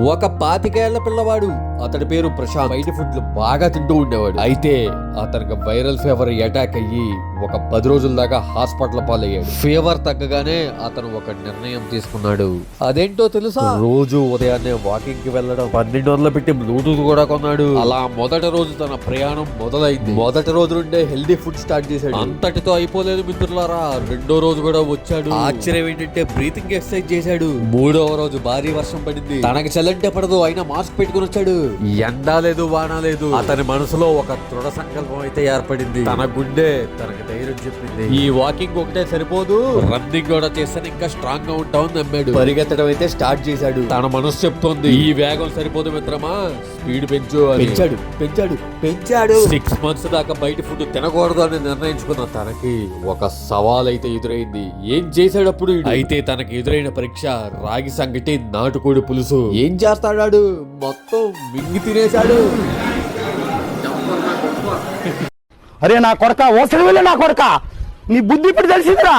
ఒక పాతికేళ్ళ పిల్లవాడు. అతడి పేరు ప్రశాంత్. బయట ఫుడ్లు బాగా తింటూ ఉండేవాడు. అయితే అతనికి వైరల్ ఫీవర్ అటాక్ అయ్యి ఒక పది రోజుల దాకా హాస్పిటల్ పాలయ్యాడు. ఫీవర్ తగ్గగానే అతను ఒక నిర్ణయం తీసుకున్నాడు. అదేంటో తెలుసా? రోజు ఉదయాన్నే వాకింగ్కి వెళ్ళడం. పన్నెండు వందలు పెట్టి బ్లూటూత్ కూడా కొన్నాడు. అలా మొదటి రోజు తన ప్రయాణం మొదలైంది. మొదటి రోజు నుండే హెల్దీ ఫుడ్ స్టార్ట్ చేశాడు. అంతటితో అయిపోలేదు మిత్రులారా. రెండో రోజు కూడా వచ్చాడు. ఆశ్చర్యం ఏంటంటే బ్రీతింగ్ ఎక్సర్సైజ్ చేశాడు. మూడవ రోజు భారీ వర్షం పడింది. తనకి చల్లంటే పడదు అయినా మాస్క్ పెట్టుకుని వచ్చాడు. ఎండ లేదు వాన లేదు. అతని మనసులో ఒక దృఢ సంకల్పం అయితే ఏర్పడింది. తన గుండె తనకి ధైర్యం చెప్పింది. ఈ వాకింగ్ ఒకటే సరిపోదు. రన్నింగ్ కూడా చేస్తే ఇంకా స్ట్రాంగ్గా ఉంటామని నమ్మాడు. పరిగెత్తడం అయితే స్టార్ట్ చేశాడు. తన మనసు చెప్తోంది. ఈ వేగం సరిపోదు మిత్రమా. స్పీడ్ పెంచు అని. పెంచాడు పెంచాడు పెంచాడు. సిక్స్ మంత్స్ దాకా బయట ఫుడ్ తినకూడదు అని నిర్ణయించుకున్న తనకి ఒక సవాల్ అయితే ఎదురైంది. ఏం చేశాడు అప్పుడు ఈడు? అయితే తనకి ఎదురైన పరీక్ష రాగి సంగటి నాటుకోడి పులుసు. ఏం చేస్తాడాడు? మొత్తం మింగి తినేశాడు. అరే నా కొడక ఓసరి వెళ్ళి నా కొడక. నీ బుద్ధి ఇప్పుడు తెలిసిందిరా.